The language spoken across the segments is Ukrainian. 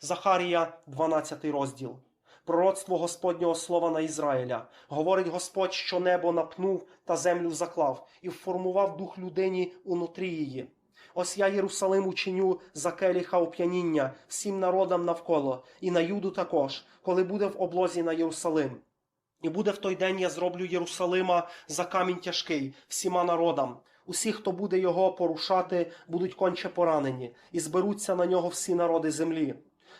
Захарія, 12 розділ. Пророцтво Господнього слова на Ізраїля. Говорить Господь, що небо напнув та землю заклав, і вформував дух людині унутрі її. Ось я Єрусалим учиню за келіха оп'яніння всім народам навколо, і на Юду також, коли буде в облозі на Єрусалим. І буде в той день я зроблю Єрусалима за камінь тяжкий всіма народам. Усі, хто буде його порушати, будуть конче поранені, і зберуться на нього всі народи землі.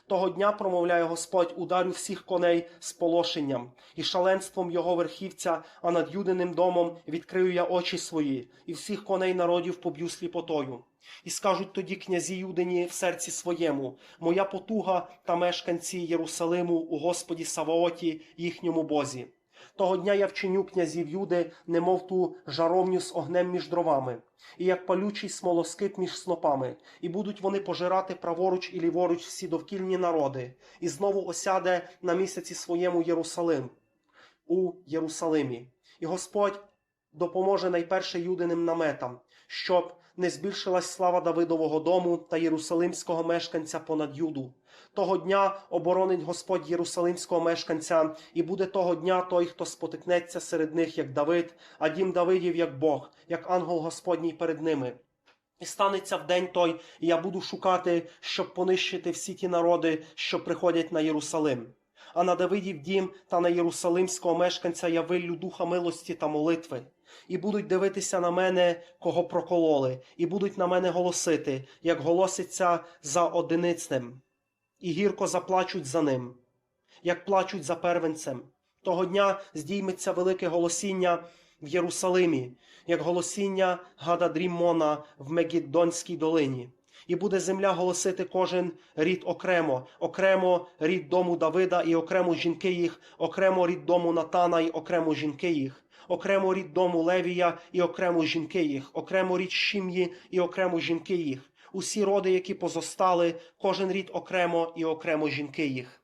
Того дня промовляє Господь, ударю всіх коней з полошенням, і шаленством його верхівця, а над юдиним домом відкрию я очі свої, і всіх коней народів поб'ю сліпотою. І скажуть тоді князі Юдині в серці своєму: Моя потуга та мешканці Єрусалиму у Господі Саваоті, їхньому Бозі. Того дня я вчиню князів Юди, немов ту жаровню з огнем між дровами, і як палючий смолоскип між снопами, і будуть вони пожирати праворуч і ліворуч всі довкільні народи, і знову осяде на місяці своєму Єрусалим у Єрусалимі. І Господь допоможе найперше юдиним наметам, щоб не збільшилась слава Давидового дому та єрусалимського мешканця понад Юду. Того дня оборонить Господь єрусалимського мешканця, і буде того дня той, хто спотикнеться серед них, як Давид, а дім Давидів, як Бог, як ангел Господній перед ними. І станеться в день той, і я буду шукати, щоб понищити всі ті народи, що приходять на Єрусалим. А на Давидів дім та на єрусалимського мешканця я виллю духа милості та молитви. І будуть дивитися на мене, кого прокололи, і будуть на мене голосити, як голоситься за одиницним, і гірко заплачуть за ним, як плачуть за первенцем. Того дня здійметься велике голосіння в Єрусалимі, як голосіння Гададріммона в Мегіддонській долині. І буде земля голосити кожен рід окремо, окремо рід дому Давида і окремо жінки їх, окремо рід дому Натана і окремо жінки їх, окремо рід дому Левія і окремо жінки їх, окремо рід Шім'ї і окремо жінки їх. Усі роди, які позостали, кожен рід окремо і окремо жінки їх.